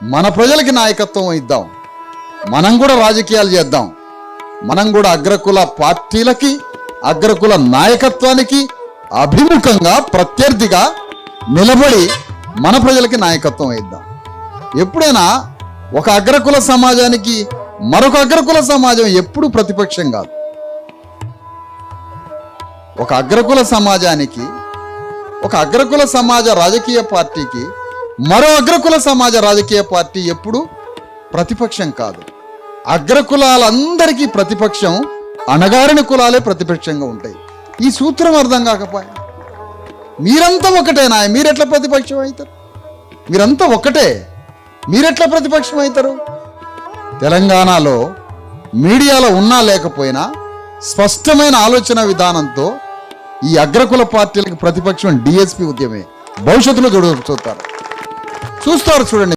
మన ప్రజలకి నాయకత్వం ఇద్దాం. మనం కూడా రాజకీయాలు చేద్దాం. మనం కూడా అగ్రకుల పార్టీలకి అగ్రకుల నాయకత్వానికి అభిముఖంగా ప్రత్యర్థిగా నిలబడి మన ప్రజలకి నాయకత్వం ఇద్దాం. ఎప్పుడైనా ఒక అగ్రకుల సమాజానికి మరొక అగ్రకుల సమాజం ఎప్పుడు ప్రతిపక్షం కాదు. ఒక అగ్రకుల సమాజానికి ఒక అగ్రకుల సమాజ రాజకీయ పార్టీకి మరో అగ్రకుల సమాజ రాజకీయ పార్టీ ఎప్పుడు ప్రతిపక్షం కాదు. అగ్రకులాలందరికీ ప్రతిపక్షం అణగారిన కులాలే ప్రతిపక్షంగా ఉంటాయి. ఈ సూత్రం అర్థం కాకపోయా? మీరంతా ఒకటేనా? మీరెట్లా ప్రతిపక్షం అవుతారు మీరంతా ఒక్కటే మీరెట్లా ప్రతిపక్షం అవుతారు తెలంగాణలో మీడియాలో ఉన్నా లేకపోయినా స్పష్టమైన ఆలోచన విధానంతో ఈ అగ్రకుల పార్టీలకు ప్రతిపక్షం డిఎస్పి ఉద్యమే. భవిష్యత్తులో చూడ చూస్తారు. చూస్తారు చూడండి.